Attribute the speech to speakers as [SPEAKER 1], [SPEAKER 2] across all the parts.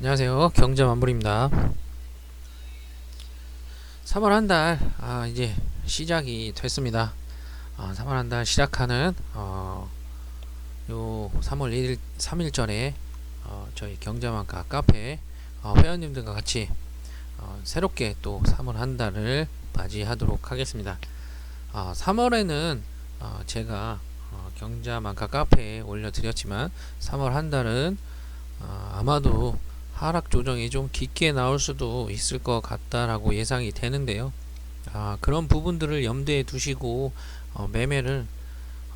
[SPEAKER 1] 안녕하세요. 경제만물입니다. 3월 한 달, 아, 이제 시작이 됐습니다. 아, 3월 한 달 시작하는, 어, 요 3월 1일, 3일절에, 어, 저희 경제만가 카페, 어, 회원님들과 같이, 어, 새롭게 또 3월 한 달을 맞이하도록 하겠습니다. 어, 3월에는, 어, 제가, 어, 경자만가 카페에 올려드렸지만, 3월 한 달은, 어, 아마도 하락 조정이 좀 깊게 나올 수도 있을 것 같다라고 예상이 되는데요. 아, 그런 부분들을 염두에 두시고 어, 매매를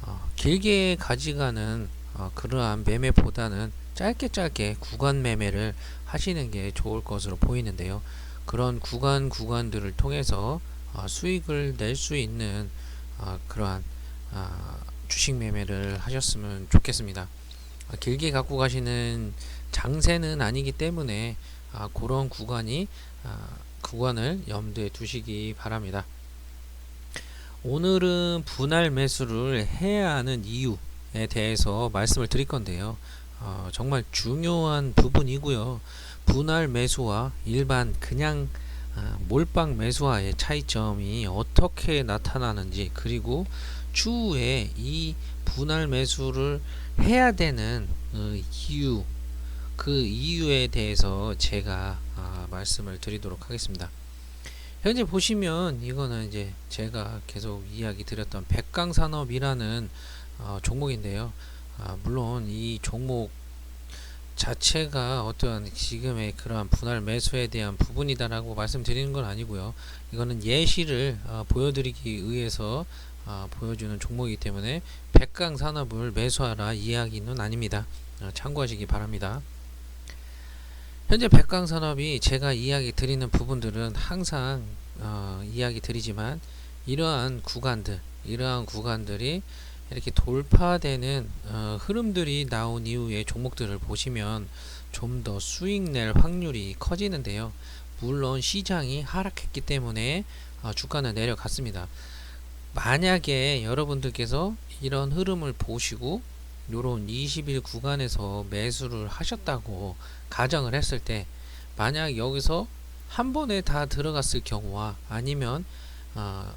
[SPEAKER 1] 어, 길게 가져가는 어, 그러한 매매보다는 짧게 짧게 구간 매매를 하시는 게 좋을 것으로 보이는데요. 그런 구간 구간들을 통해서 어, 수익을 낼 수 있는 어, 그러한 아, 주식 매매를 하셨으면 좋겠습니다. 아, 길게 갖고 가시는 장세는 아니기 때문에 아, 그런 구간이 아, 구간을 염두에 두시기 바랍니다. 오늘은 분할 매수를 해야 하는 이유에 대해서 말씀을 드릴 건데요. 어, 정말 중요한 부분이고요. 분할 매수와 일반 그냥 아, 몰빵 매수와의 차이점이 어떻게 나타나는지 그리고 추후에 이 분할 매수를 해야 되는 어, 이유 그 이유에 대해서 제가 아, 말씀을 드리도록 하겠습니다. 현재 보시면 이거는 이제 제가 계속 이야기 드렸던 백강산업이라는 어, 종목인데요. 아, 물론 이 종목 자체가 어떠한 지금의 그러한 분할 매수에 대한 부분이다라고 말씀드리는 건 아니고요. 이거는 예시를 어, 보여드리기 위해서 어, 보여주는 종목이기 때문에 백강산업을 매수하라 이야기는 아닙니다. 어, 참고하시기 바랍니다. 현재 백강산업이 제가 이야기 드리는 부분들은 항상 어, 이야기 드리지만 이러한 구간들, 이러한 구간들이 이렇게 돌파되는 어, 흐름들이 나온 이후에 종목들을 보시면 좀 더 수익 낼 확률이 커지는데요. 물론 시장이 하락했기 때문에 어, 주가는 내려갔습니다. 만약에 여러분들께서 이런 흐름을 보시고 요런 20일 구간에서 매수를 하셨다고 가정을 했을 때 만약 여기서 한 번에 다 들어갔을 경우와 아니면 어,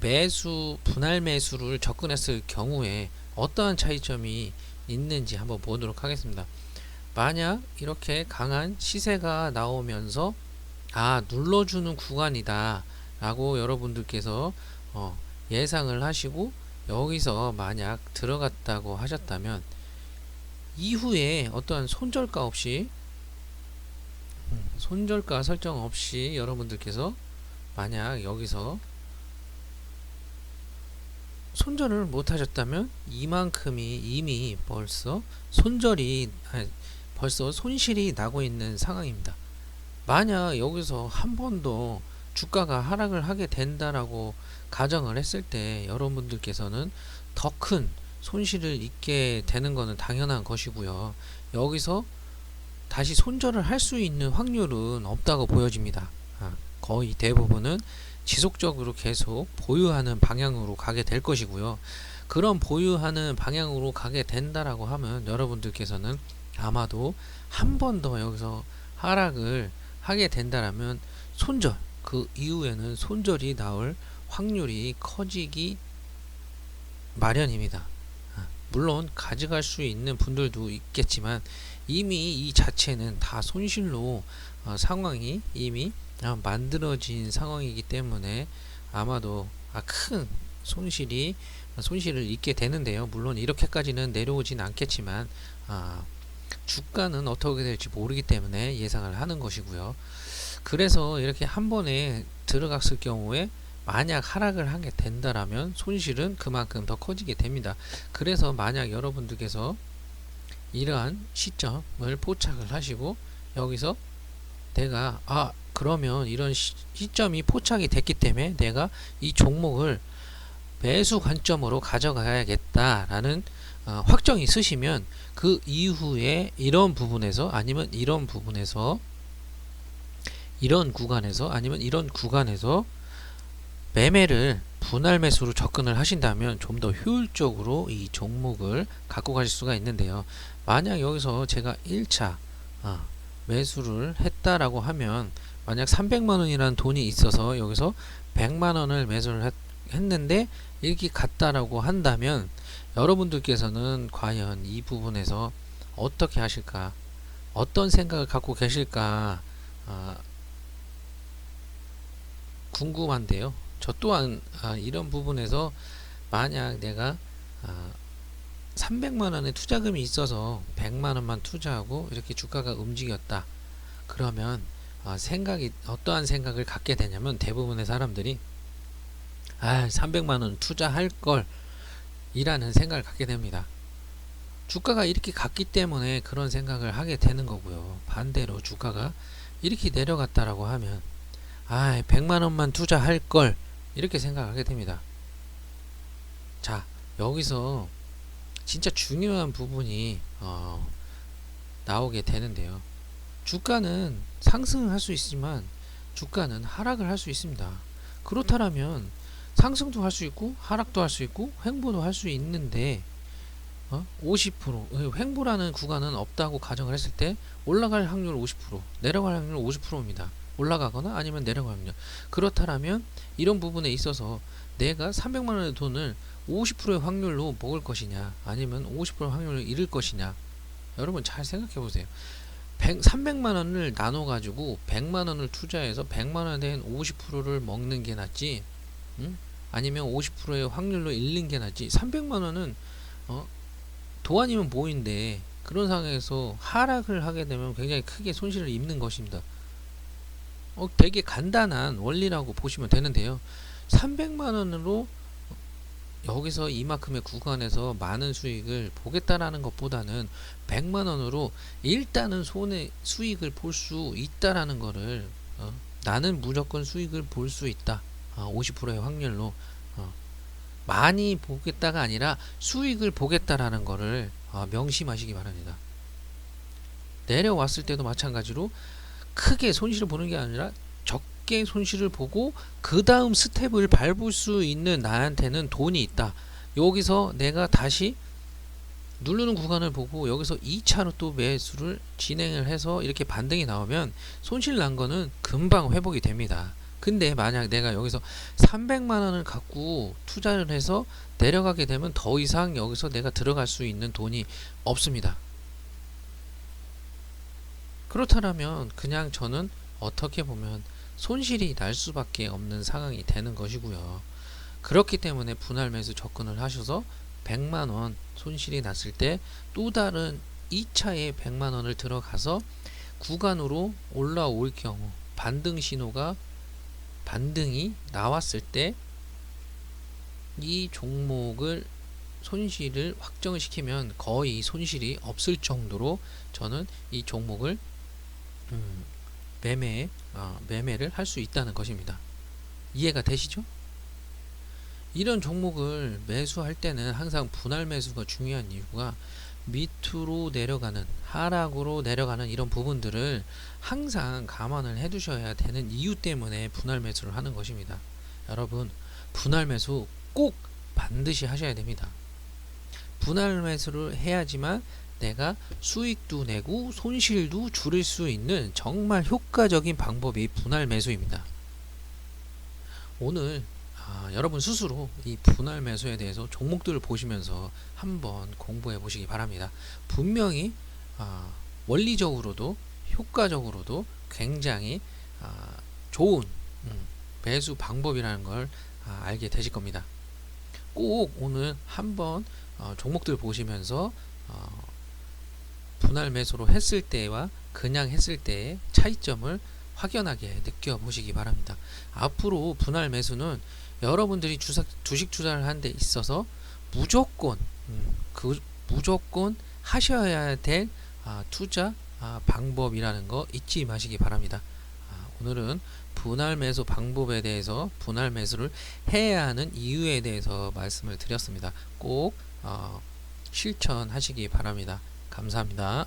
[SPEAKER 1] 매수 분할 매수를 접근했을 경우에 어떠한 차이점이 있는지 한번 보도록 하겠습니다. 만약 이렇게 강한 시세가 나오면서 아 눌러주는 구간이다 라고 여러분들께서 어, 예상을 하시고 여기서 만약 들어갔다고 하셨다면 이후에 어떠한 손절가 없이 음, 손절가 설정 없이 여러분들께서 만약 여기서 손절을 못 하셨다면 이만큼이 이미 벌써 손절이 아니, 벌써 손실이 나고 있는 상황입니다. 만약 여기서 한 번도 주가가 하락을 하게 된다라고 가정을 했을 때 여러분들께서는 더 큰 손실을 입게 되는 것은 당연한 것이고요. 여기서 다시 손절을 할 수 있는 확률은 없다고 보여집니다. 아, 거의 대부분은 지속적으로 계속 보유하는 방향으로 가게 될 것이고요. 그런 보유하는 방향으로 가게 된다라고 하면 여러분들께서는 아마도 한 번 더 여기서 하락을 하게 된다라면 손절 그 이후에는 손절이 나올 확률이 커지기 마련입니다. 아, 물론 가져갈 수 있는 분들도 있겠지만 이미 이 자체는 다 손실로 어, 상황이 이미 어, 만들어진 상황이기 때문에 아마도 아, 큰 손실이 손실을 입게 되는데요. 물론 이렇게까지는 내려오진 않겠지만 아, 주가는 어떻게 될지 모르기 때문에 예상을 하는 것이고요. 그래서 이렇게 한 번에 들어갔을 경우에 만약 하락을 하게 된다라면 손실은 그만큼 더 커지게 됩니다. 그래서 만약 여러분들께서 이러한 시점을 포착을 하시고 여기서 내가 아 그러면 이런 시, 시점이 포착이 됐기 때문에 내가 이 종목을 매수 관점으로 가져가야겠다라는 어, 확정이 있으시면 그 이후에 이런 부분에서 아니면 이런 부분에서 이런 구간에서 아니면 이런 구간에서 매매를 분할 매수로 접근을 하신다면 좀 더 효율적으로 이 종목을 갖고 가실 수가 있는데요. 만약 여기서 제가 1차 아, 매수를 했다라고 하면 만약 300만 원이라는 돈이 있어서 여기서 100만 원을 매수를 했, 했는데 이렇게 갔다라고 한다면 여러분들께서는 과연 이 부분에서 어떻게 하실까? 어떤 생각을 갖고 계실까? 아, 궁금한데요. 저 또한 아, 이런 부분에서 만약 내가 아, 300만 원의 투자금이 있어서 100만 원만 투자하고 이렇게 주가가 움직였다. 그러면 아, 생각이 어떠한 생각을 갖게 되냐면 대부분의 사람들이 아, 300만 원 투자할 걸 이라는 생각을 갖게 됩니다. 주가가 이렇게 갔기 때문에 그런 생각을 하게 되는 거고요. 반대로 주가가 이렇게 내려갔다라고 하면 아, 100만 원만 투자할 걸 이렇게 생각하게 됩니다. 자, 여기서 진짜 중요한 부분이 어, 나오게 되는데요. 주가는 상승을 할 수 있지만 주가는 하락을 할 수 있습니다. 그렇다면 상승도 할 수 있고 하락도 할 수 있고 횡보도 할 수 있는데 어? 50% 횡보라는 구간은 없다고 가정을 했을 때 올라갈 확률 50% 내려갈 확률 50%입니다. 올라가거나 아니면 내려갈 확률 그렇다면 이런 부분에 있어서 내가 300만 원의 돈을 50%의 확률로 먹을 것이냐 아니면 50% 확률을 잃을 것이냐 여러분 잘 생각해 보세요 100, 300만 원을 나눠 가지고 100만 원을 투자해서 100만 원에 대한 50%를 먹는 게 낫지 응? 아니면 50%의 확률로 잃는 게 낫지 300만 원은 어? 도 아니면 모인데 그런 상황에서 하락을 하게 되면 굉장히 크게 손실을 입는 것입니다 어, 되게 간단한 원리라고 보시면 되는데요 300만 원으로 여기서 이만큼의 구간에서 많은 수익을 보겠다라는 것보다는 100만 원으로 일단은 손해 수익을 볼 수 있다라는 거를 어, 나는 무조건 수익을 볼 수 있다. 어, 50%의 확률로 어, 많이 보겠다가 아니라 수익을 보겠다라는 거를 어, 명심하시기 바랍니다. 내려왔을 때도 마찬가지로 크게 손실을 보는 게 아니라 적게 손실을 보고 그 다음 스텝을 밟을 수 있는 나한테는 돈이 있다. 여기서 내가 다시 누르는 구간을 보고 여기서 2차로 또 매수를 진행을 해서 이렇게 반등이 나오면 손실 난 거는 금방 회복이 됩니다. 근데 만약 내가 여기서 300만 원을 갖고 투자를 해서 내려가게 되면 더 이상 여기서 내가 들어갈 수 있는 돈이 없습니다. 그렇다면 그냥 저는 어떻게 보면 손실이 날 수밖에 없는 상황이 되는 것이고요. 그렇기 때문에 분할 매수 접근을 하셔서 100만 원 손실이 났을 때 또 다른 2차에 100만 원을 들어가서 구간으로 올라올 경우 반등 신호가 반등이 나왔을 때 이 종목을 손실을 확정을 시키면 거의 손실이 없을 정도로 저는 이 종목을 음, 매매 어, 매매를 할 수 있다는 것입니다. 이해가 되시죠? 이런 종목을 매수할 때는 항상 분할 매수가 중요한 이유가 밑으로 내려가는 하락으로 내려가는 이런 부분들을 항상 감안을 해 두셔야 되는 이유 때문에 분할 매수를 하는 것입니다. 여러분 분할 매수 꼭 반드시 하셔야 됩니다. 분할 매수를 해야지만 내가 수익도 내고 손실도 줄일 수 있는 정말 효과적인 방법이 분할 매수입니다. 오늘 아, 여러분 스스로 이 분할 매수에 대해서 종목들을 보시면서 한번 공부해 보시기 바랍니다. 분명히 아, 원리적으로도 효과적으로도 굉장히 아, 좋은 음, 매수 방법이라는 걸 아, 알게 되실 겁니다. 꼭 오늘 한번 어, 종목들 보시면서 어, 분할 매수로 했을 때와 그냥 했을 때의 차이점을 확연하게 느껴보시기 바랍니다. 앞으로 분할 매수는 여러분들이 주사, 주식 투자를 하는 데 있어서 무조건 음, 그 무조건 하셔야 될 아, 투자 아, 방법이라는 거 잊지 마시기 바랍니다. 아, 오늘은 분할 매수 방법에 대해서 분할 매수를 해야 하는 이유에 대해서 말씀을 드렸습니다. 꼭 어, 실천하시기 바랍니다. 감사합니다.